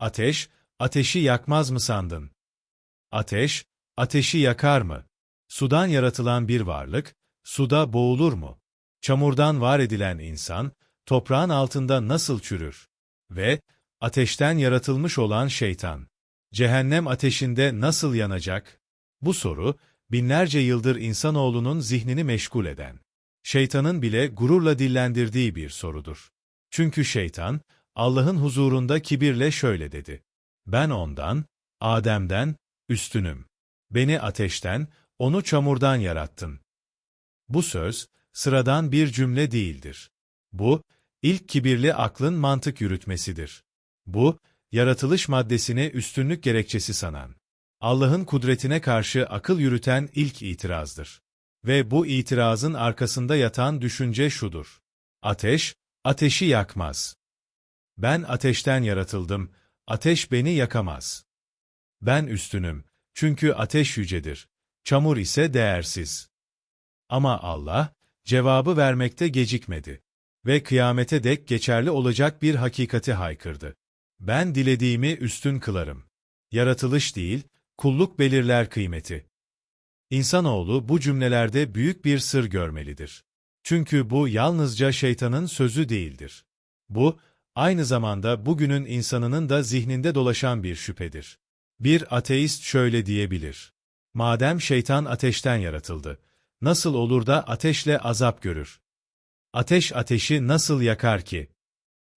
Ateş, ateşi yakmaz mı sandın? Ateş, ateşi yakar mı? Sudan yaratılan bir varlık, suda boğulur mu? Çamurdan var edilen insan, toprağın altında nasıl çürür? Ve, ateşten yaratılmış olan şeytan, cehennem ateşinde nasıl yanacak? Bu soru, binlerce yıldır insanoğlunun zihnini meşgul eden, şeytanın bile gururla dillendirdiği bir sorudur. Çünkü şeytan, Allah'ın huzurunda kibirle şöyle dedi. Ben ondan, Adem'den, üstünüm. Beni ateşten, onu çamurdan yarattın. Bu söz, sıradan bir cümle değildir. Bu, ilk kibirli aklın mantık yürütmesidir. Bu, yaratılış maddesini üstünlük gerekçesi sanan, Allah'ın kudretine karşı akıl yürüten ilk itirazdır. Ve bu itirazın arkasında yatan düşünce şudur. Ateş, ateşi yakmaz. Ben ateşten yaratıldım, ateş beni yakamaz. Ben üstünüm, çünkü ateş yücedir, çamur ise değersiz. Ama Allah, cevabı vermekte gecikmedi ve kıyamete dek geçerli olacak bir hakikati haykırdı. Ben dilediğimi üstün kılarım. Yaratılış değil, kulluk belirler kıymeti. İnsanoğlu bu cümlelerde büyük bir sır görmelidir. Çünkü bu yalnızca şeytanın sözü değildir. Bu, aynı zamanda bugünün insanının da zihninde dolaşan bir şüphedir. Bir ateist şöyle diyebilir. Madem şeytan ateşten yaratıldı, nasıl olur da ateşle azap görür? Ateş ateşi nasıl yakar ki?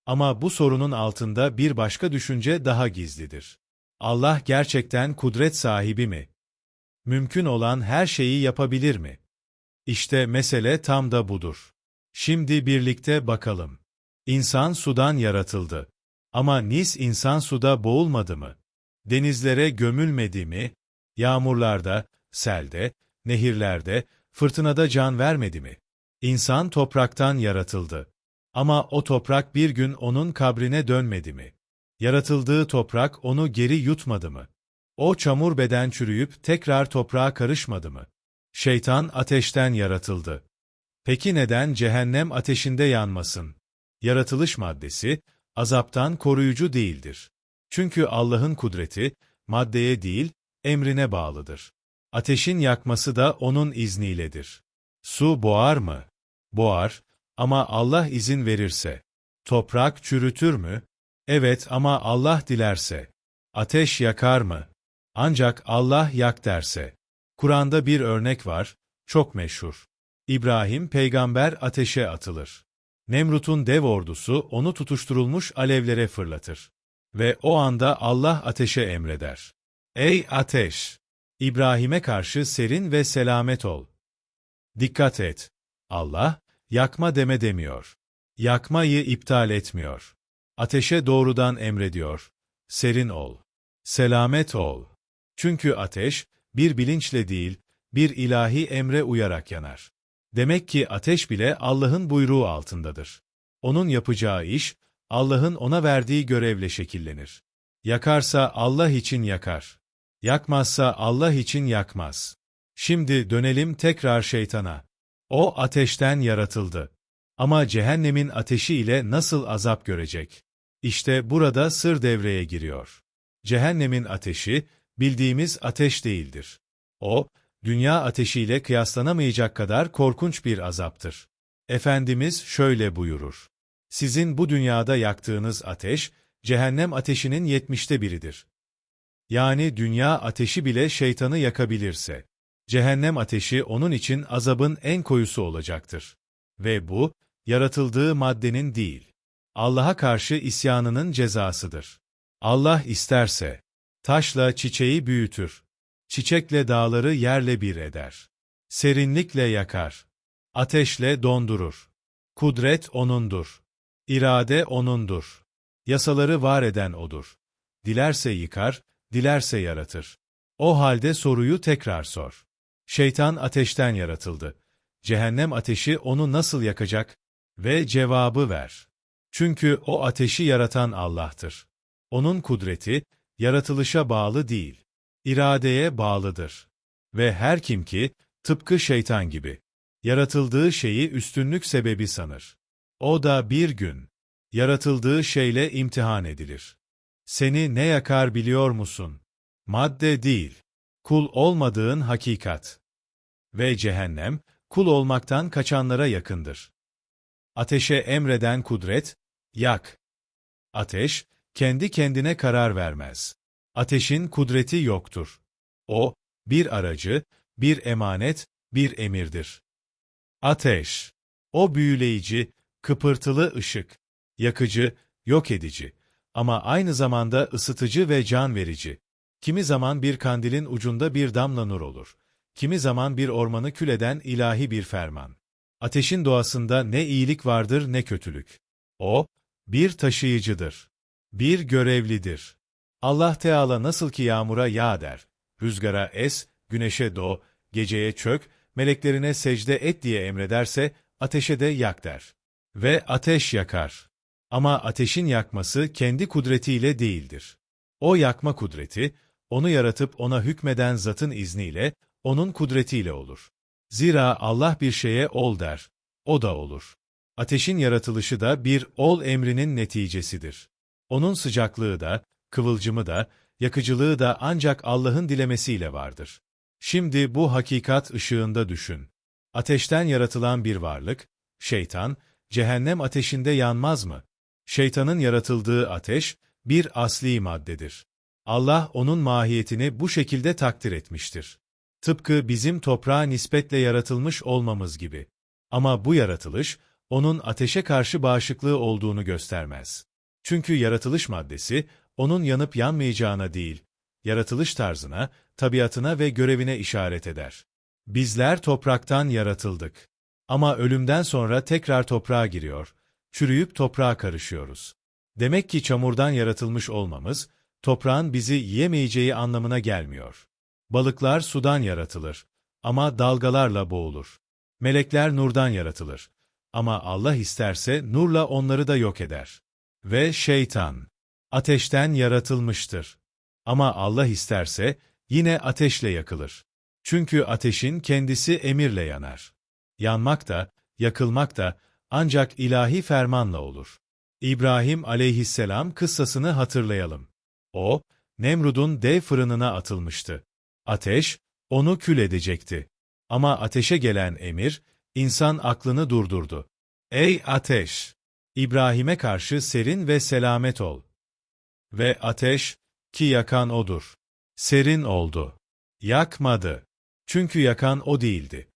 Ama bu sorunun altında bir başka düşünce daha gizlidir. Allah gerçekten kudret sahibi mi? Mümkün olan her şeyi yapabilir mi? İşte mesele tam da budur. Şimdi birlikte bakalım. İnsan sudan yaratıldı. Ama Nis insan suda boğulmadı mı? Denizlere gömülmedi mi? Yağmurlarda, selde, nehirlerde, fırtınada can vermedi mi? İnsan topraktan yaratıldı. Ama o toprak bir gün onun kabrine dönmedi mi? Yaratıldığı toprak onu geri yutmadı mı? O çamur beden çürüyüp tekrar toprağa karışmadı mı? Şeytan ateşten yaratıldı. Peki neden cehennem ateşinde yanmasın? Yaratılış maddesi, azaptan koruyucu değildir. Çünkü Allah'ın kudreti, maddeye değil, emrine bağlıdır. Ateşin yakması da O'nun izniyledir. Su boğar mı? Boğar, ama Allah izin verirse. Toprak çürütür mü? Evet ama Allah dilerse. Ateş yakar mı? Ancak Allah yak derse. Kur'an'da bir örnek var, çok meşhur. İbrahim peygamber ateşe atılır. Nemrut'un dev ordusu onu tutuşturulmuş alevlere fırlatır. Ve o anda Allah ateşe emreder. Ey ateş! İbrahim'e karşı serin ve selamet ol. Dikkat et! Allah, yakma deme demiyor. Yakmayı iptal etmiyor. Ateşe doğrudan emrediyor. Serin ol. Selamet ol. Çünkü ateş, bir bilinçle değil, bir ilahi emre uyarak yanar. Demek ki ateş bile Allah'ın buyruğu altındadır. Onun yapacağı iş, Allah'ın ona verdiği görevle şekillenir. Yakarsa Allah için yakar. Yakmazsa Allah için yakmaz. Şimdi dönelim tekrar şeytana. O ateşten yaratıldı. Ama cehennemin ateşi ile nasıl azap görecek? İşte burada sır devreye giriyor. Cehennemin ateşi, bildiğimiz ateş değildir. O, dünya ateşiyle kıyaslanamayacak kadar korkunç bir azaptır. Efendimiz şöyle buyurur. Sizin bu dünyada yaktığınız ateş, cehennem ateşinin yetmişte biridir. Yani dünya ateşi bile şeytanı yakabilirse, cehennem ateşi onun için azabın en koyusu olacaktır. Ve bu, yaratıldığı maddenin değil, Allah'a karşı isyanının cezasıdır. Allah isterse, taşla çiçeği büyütür, çiçekle dağları yerle bir eder, serinlikle yakar, ateşle dondurur. Kudret O'nundur. İrade O'nundur. Yasaları var eden O'dur. Dilerse yıkar, dilerse yaratır. O halde soruyu tekrar sor. Şeytan ateşten yaratıldı. Cehennem ateşi onu nasıl yakacak? Ve cevabı ver. Çünkü o ateşi yaratan Allah'tır. Onun kudreti, yaratılışa bağlı değil, iradeye bağlıdır. Ve her kim ki, tıpkı şeytan gibi, yaratıldığı şeyi üstünlük sebebi sanır. O da bir gün, yaratıldığı şeyle imtihan edilir. Seni ne yakar biliyor musun? Madde değil. Kul olmadığın hakikat. Ve cehennem, kul olmaktan kaçanlara yakındır. Ateşe emreden kudret, yak. Ateş, kendi kendine karar vermez. Ateşin kudreti yoktur. O, bir aracı, bir emanet, bir emirdir. Ateş, o büyüleyici, kıpırtılı ışık, yakıcı, yok edici ama aynı zamanda ısıtıcı ve can verici. Kimi zaman bir kandilin ucunda bir damla nur olur. Kimi zaman bir ormanı kül eden ilahi bir ferman. Ateşin doğasında ne iyilik vardır ne kötülük. O, bir taşıyıcıdır. Bir görevlidir. Allah Teala nasıl ki yağmura yağ der, rüzgara es, güneşe doğ, geceye çök, meleklerine secde et diye emrederse, ateşe de yak der. Ve ateş yakar. Ama ateşin yakması kendi kudretiyle değildir. O yakma kudreti, onu yaratıp ona hükmeden zatın izniyle, onun kudretiyle olur. Zira Allah bir şeye ol der, o da olur. Ateşin yaratılışı da bir ol emrinin neticesidir. Onun sıcaklığı da, kıvılcımı da, yakıcılığı da ancak Allah'ın dilemesiyle vardır. Şimdi bu hakikat ışığında düşün. Ateşten yaratılan bir varlık, şeytan, cehennem ateşinde yanmaz mı? Şeytanın yaratıldığı ateş, bir asli maddedir. Allah onun mahiyetini bu şekilde takdir etmiştir. Tıpkı bizim toprağa nispetle yaratılmış olmamız gibi. Ama bu yaratılış, onun ateşe karşı bağışıklığı olduğunu göstermez. Çünkü yaratılış maddesi, onun yanıp yanmayacağına değil, yaratılış tarzına, tabiatına ve görevine işaret eder. Bizler topraktan yaratıldık. Ama ölümden sonra tekrar toprağa giriyor, çürüyüp toprağa karışıyoruz. Demek ki çamurdan yaratılmış olmamız, toprağın bizi yiyemeyeceği anlamına gelmiyor. Balıklar sudan yaratılır ama dalgalarla boğulur. Melekler nurdan yaratılır ama Allah isterse nurla onları da yok eder. Ve şeytan, ateşten yaratılmıştır. Ama Allah isterse yine ateşle yakılır. Çünkü ateşin kendisi emirle yanar. Yanmak da, yakılmak da ancak ilahi fermanla olur. İbrahim aleyhisselam kıssasını hatırlayalım. O, Nemrud'un dev fırınına atılmıştı. Ateş, onu kül edecekti. Ama ateşe gelen emir, insan aklını durdurdu. Ey ateş! İbrahim'e karşı serin ve selamet ol. Ve ateş, ki yakan odur. Serin oldu. Yakmadı. Çünkü yakan o değildi.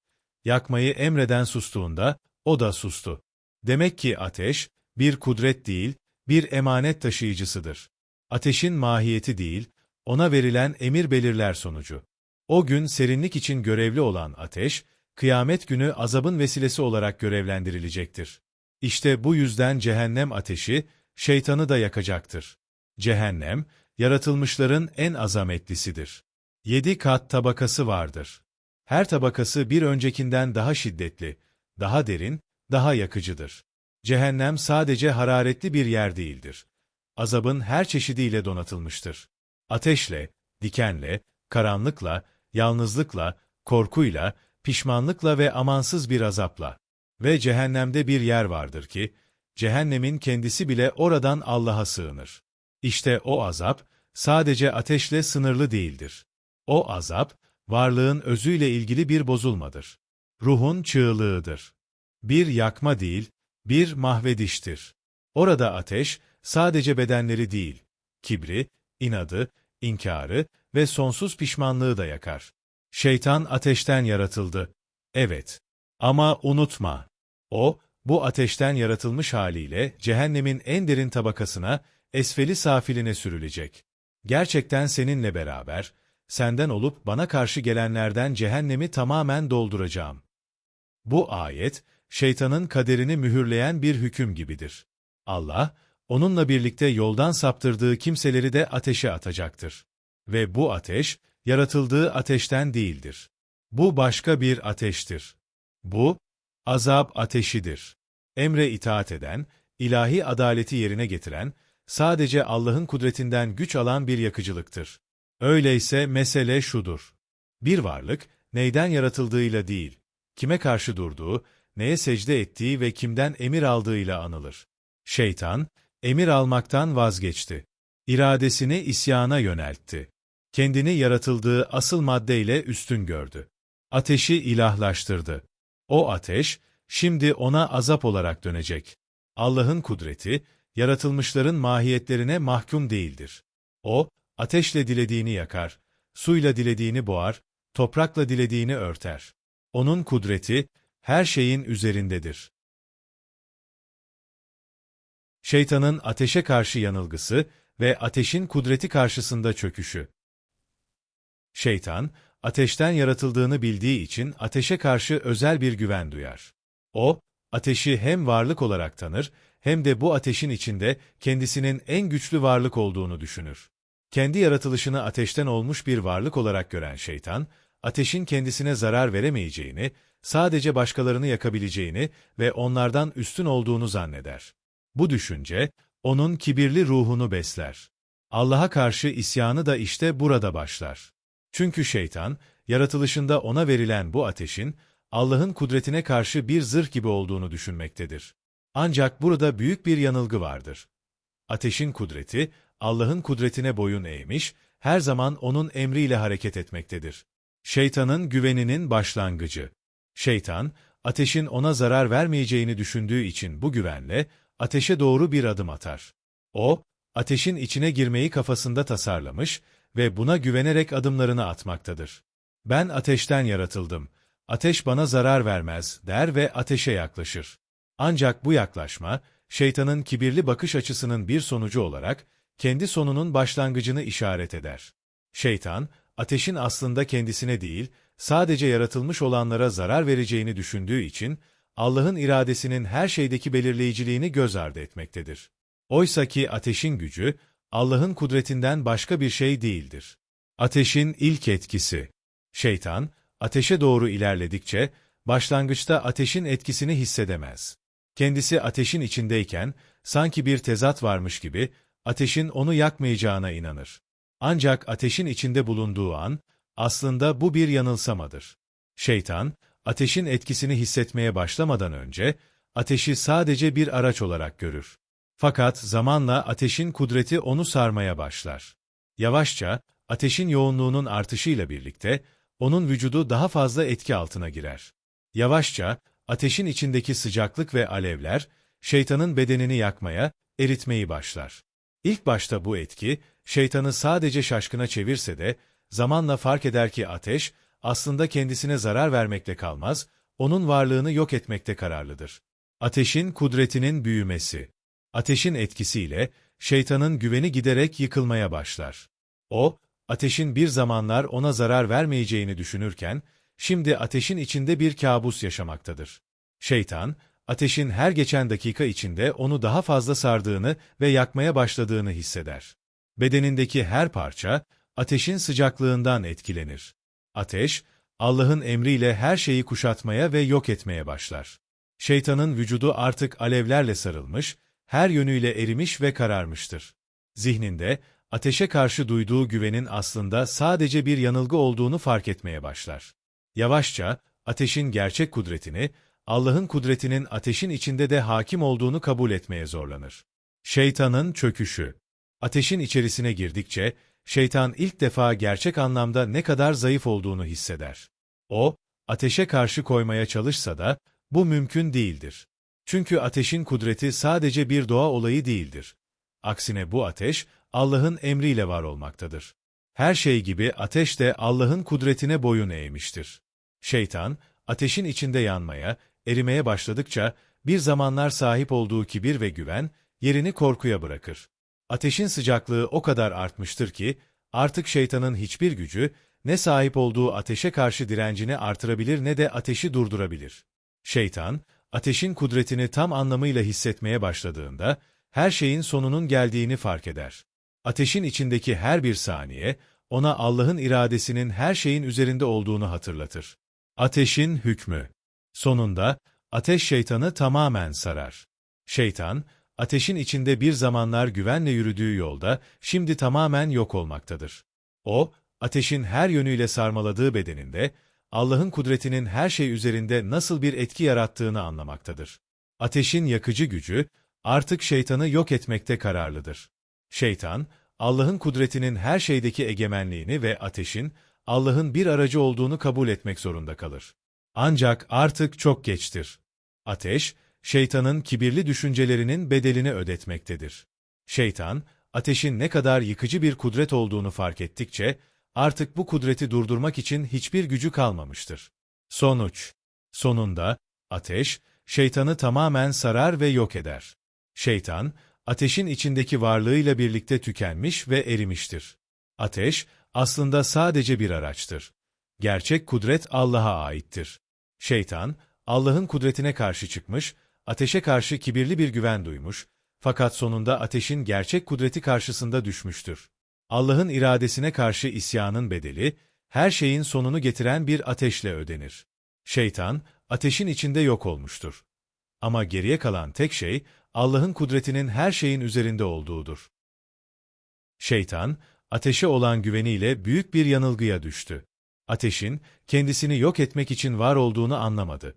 Yakmayı emreden sustuğunda, o da sustu. Demek ki ateş, bir kudret değil, bir emanet taşıyıcısıdır. Ateşin mahiyeti değil, ona verilen emir belirler sonucu. O gün serinlik için görevli olan ateş, kıyamet günü azabın vesilesi olarak görevlendirilecektir. İşte bu yüzden cehennem ateşi, şeytanı da yakacaktır. Cehennem, yaratılmışların en azametlisidir. Yedi kat tabakası vardır. Her tabakası bir öncekinden daha şiddetli, daha derin, daha yakıcıdır. Cehennem sadece hararetli bir yer değildir. Azabın her çeşidiyle donatılmıştır. Ateşle, dikenle, karanlıkla, yalnızlıkla, korkuyla, pişmanlıkla ve amansız bir azapla. Ve cehennemde bir yer vardır ki, cehennemin kendisi bile oradan Allah'a sığınır. İşte o azap, sadece ateşle sınırlı değildir. O azap, varlığın özüyle ilgili bir bozulmadır. Ruhun çığlığıdır. Bir yakma değil, bir mahvediştir. Orada ateş, sadece bedenleri değil, kibri, inadı, inkarı ve sonsuz pişmanlığı da yakar. Şeytan ateşten yaratıldı. Evet. Ama unutma. O, bu ateşten yaratılmış haliyle cehennemin en derin tabakasına, esfeli safiline sürülecek. Gerçekten seninle beraber, senden olup bana karşı gelenlerden cehennemi tamamen dolduracağım. Bu ayet, şeytanın kaderini mühürleyen bir hüküm gibidir. Allah, onunla birlikte yoldan saptırdığı kimseleri de ateşe atacaktır. Ve bu ateş, yaratıldığı ateşten değildir. Bu başka bir ateştir. Bu, azap ateşidir. Emre itaat eden, ilahi adaleti yerine getiren, sadece Allah'ın kudretinden güç alan bir yakıcılıktır. Öyleyse mesele şudur. Bir varlık, neyden yaratıldığıyla değil, kime karşı durduğu, neye secde ettiği ve kimden emir aldığıyla anılır. Şeytan, emir almaktan vazgeçti. İradesini isyana yöneltti. Kendini yaratıldığı asıl maddeyle üstün gördü. Ateşi ilahlaştırdı. O ateş, şimdi ona azap olarak dönecek. Allah'ın kudreti, yaratılmışların mahiyetlerine mahkum değildir. O, ateşle dilediğini yakar, suyla dilediğini boğar, toprakla dilediğini örter. Onun kudreti, her şeyin üzerindedir. Şeytanın ateşe karşı yanılgısı ve ateşin kudreti karşısında çöküşü. Şeytan, ateşten yaratıldığını bildiği için ateşe karşı özel bir güven duyar. O, ateşi hem varlık olarak tanır, hem de bu ateşin içinde kendisinin en güçlü varlık olduğunu düşünür. Kendi yaratılışını ateşten olmuş bir varlık olarak gören şeytan, ateşin kendisine zarar veremeyeceğini, sadece başkalarını yakabileceğini ve onlardan üstün olduğunu zanneder. Bu düşünce, onun kibirli ruhunu besler. Allah'a karşı isyanı da işte burada başlar. Çünkü şeytan, yaratılışında ona verilen bu ateşin, Allah'ın kudretine karşı bir zırh gibi olduğunu düşünmektedir. Ancak burada büyük bir yanılgı vardır. Ateşin kudreti, Allah'ın kudretine boyun eğmiş, her zaman onun emriyle hareket etmektedir. Şeytanın güveninin başlangıcı. Şeytan, ateşin ona zarar vermeyeceğini düşündüğü için bu güvenle, ateşe doğru bir adım atar. O, ateşin içine girmeyi kafasında tasarlamış ve buna güvenerek adımlarını atmaktadır. Ben ateşten yaratıldım, ateş bana zarar vermez der ve ateşe yaklaşır. Ancak bu yaklaşma, şeytanın kibirli bakış açısının bir sonucu olarak, kendi sonunun başlangıcını işaret eder. Şeytan, ateşin aslında kendisine değil, sadece yaratılmış olanlara zarar vereceğini düşündüğü için, Allah'ın iradesinin her şeydeki belirleyiciliğini göz ardı etmektedir. Oysa ki ateşin gücü, Allah'ın kudretinden başka bir şey değildir. Ateşin ilk etkisi. Şeytan, ateşe doğru ilerledikçe, başlangıçta ateşin etkisini hissedemez. Kendisi ateşin içindeyken, sanki bir tezat varmış gibi, ateşin onu yakmayacağına inanır. Ancak ateşin içinde bulunduğu an, aslında bu bir yanılsamadır. Şeytan, ateşin etkisini hissetmeye başlamadan önce, ateşi sadece bir araç olarak görür. Fakat zamanla ateşin kudreti onu sarmaya başlar. Yavaşça, ateşin yoğunluğunun artışıyla birlikte, onun vücudu daha fazla etki altına girer. Yavaşça, ateşin içindeki sıcaklık ve alevler, şeytanın bedenini yakmaya, eritmeyi başlar. İlk başta bu etki, şeytanı sadece şaşkına çevirse de, zamanla fark eder ki ateş, aslında kendisine zarar vermekle kalmaz, onun varlığını yok etmekte kararlıdır. Ateşin kudretinin büyümesi. Ateşin etkisiyle, şeytanın güveni giderek yıkılmaya başlar. O, ateşin bir zamanlar ona zarar vermeyeceğini düşünürken, şimdi ateşin içinde bir kabus yaşamaktadır. Şeytan, ateşin her geçen dakika içinde onu daha fazla sardığını ve yakmaya başladığını hisseder. Bedenindeki her parça, ateşin sıcaklığından etkilenir. Ateş, Allah'ın emriyle her şeyi kuşatmaya ve yok etmeye başlar. Şeytanın vücudu artık alevlerle sarılmış, her yönüyle erimiş ve kararmıştır. Zihninde, ateşe karşı duyduğu güvenin aslında sadece bir yanılgı olduğunu fark etmeye başlar. Yavaşça, ateşin gerçek kudretini, Allah'ın kudretinin ateşin içinde de hakim olduğunu kabul etmeye zorlanır. Şeytanın çöküşü Ateşin içerisine girdikçe, şeytan ilk defa gerçek anlamda ne kadar zayıf olduğunu hisseder. O, ateşe karşı koymaya çalışsa da, bu mümkün değildir. Çünkü ateşin kudreti sadece bir doğa olayı değildir. Aksine bu ateş, Allah'ın emriyle var olmaktadır. Her şey gibi ateş de Allah'ın kudretine boyun eğmiştir. Şeytan, ateşin içinde yanmaya, erimeye başladıkça, bir zamanlar sahip olduğu kibir ve güven, yerini korkuya bırakır. Ateşin sıcaklığı o kadar artmıştır ki, artık şeytanın hiçbir gücü, ne sahip olduğu ateşe karşı direncini artırabilir ne de ateşi durdurabilir. Şeytan, ateşin kudretini tam anlamıyla hissetmeye başladığında, her şeyin sonunun geldiğini fark eder. Ateşin içindeki her bir saniye, ona Allah'ın iradesinin her şeyin üzerinde olduğunu hatırlatır. Ateşin hükmü Sonunda, ateş şeytanı tamamen sarar. Şeytan, ateşin içinde bir zamanlar güvenle yürüdüğü yolda, şimdi tamamen yok olmaktadır. O, ateşin her yönüyle sarmaladığı bedeninde, Allah'ın kudretinin her şey üzerinde nasıl bir etki yarattığını anlamaktadır. Ateşin yakıcı gücü, artık şeytanı yok etmekte kararlıdır. Şeytan, Allah'ın kudretinin her şeydeki egemenliğini ve ateşin, Allah'ın bir aracı olduğunu kabul etmek zorunda kalır. Ancak artık çok geçtir. Ateş, şeytanın kibirli düşüncelerinin bedelini ödetmektedir. Şeytan, ateşin ne kadar yıkıcı bir kudret olduğunu fark ettikçe, artık bu kudreti durdurmak için hiçbir gücü kalmamıştır. Sonuç Sonunda, ateş, şeytanı tamamen sarar ve yok eder. Şeytan, ateşin içindeki varlığıyla birlikte tükenmiş ve erimiştir. Ateş, aslında sadece bir araçtır. Gerçek kudret Allah'a aittir. Şeytan, Allah'ın kudretine karşı çıkmış, ateşe karşı kibirli bir güven duymuş, fakat sonunda ateşin gerçek kudreti karşısında düşmüştür. Allah'ın iradesine karşı isyanın bedeli, her şeyin sonunu getiren bir ateşle ödenir. Şeytan, ateşin içinde yok olmuştur. Ama geriye kalan tek şey, Allah'ın kudretinin her şeyin üzerinde olduğudur. Şeytan, ateşe olan güveniyle büyük bir yanılgıya düştü. Ateşin, kendisini yok etmek için var olduğunu anlamadı.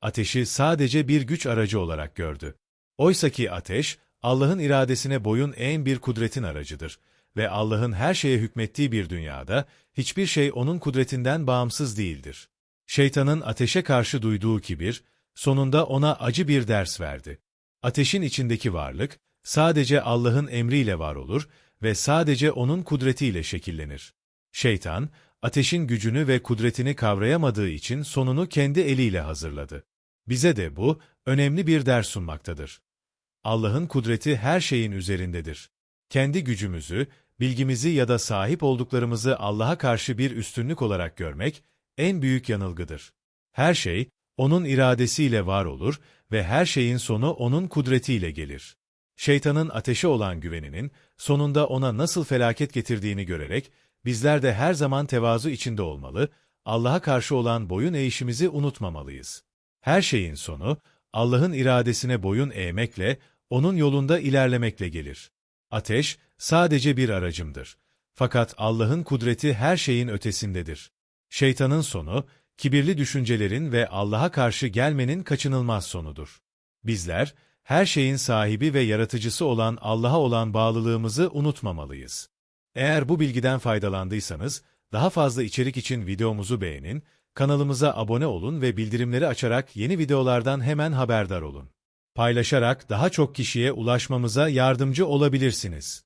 Ateşi sadece bir güç aracı olarak gördü. Oysaki ateş, Allah'ın iradesine boyun eğen bir kudretin aracıdır ve Allah'ın her şeye hükmettiği bir dünyada, hiçbir şey onun kudretinden bağımsız değildir. Şeytanın ateşe karşı duyduğu kibir, sonunda ona acı bir ders verdi. Ateşin içindeki varlık, sadece Allah'ın emriyle var olur ve sadece O'nun kudretiyle şekillenir. Şeytan, ateşin gücünü ve kudretini kavrayamadığı için sonunu kendi eliyle hazırladı. Bize de bu, önemli bir ders sunmaktadır. Allah'ın kudreti her şeyin üzerindedir. Kendi gücümüzü, bilgimizi ya da sahip olduklarımızı Allah'a karşı bir üstünlük olarak görmek, en büyük yanılgıdır. Her şey, O'nun iradesiyle var olur ve her şeyin sonu O'nun kudretiyle gelir. Şeytanın ateşe olan güveninin, sonunda ona nasıl felaket getirdiğini görerek, bizler de her zaman tevazu içinde olmalı, Allah'a karşı olan boyun eğişimizi unutmamalıyız. Her şeyin sonu, Allah'ın iradesine boyun eğmekle, O'nun yolunda ilerlemekle gelir. Ateş, sadece bir aracımdır. Fakat Allah'ın kudreti her şeyin ötesindedir. Şeytanın sonu, kibirli düşüncelerin ve Allah'a karşı gelmenin kaçınılmaz sonudur. Bizler, her şeyin sahibi ve yaratıcısı olan Allah'a olan bağlılığımızı unutmamalıyız. Eğer bu bilgiden faydalandıysanız, daha fazla içerik için videomuzu beğenin, kanalımıza abone olun ve bildirimleri açarak yeni videolardan hemen haberdar olun. Paylaşarak daha çok kişiye ulaşmamıza yardımcı olabilirsiniz.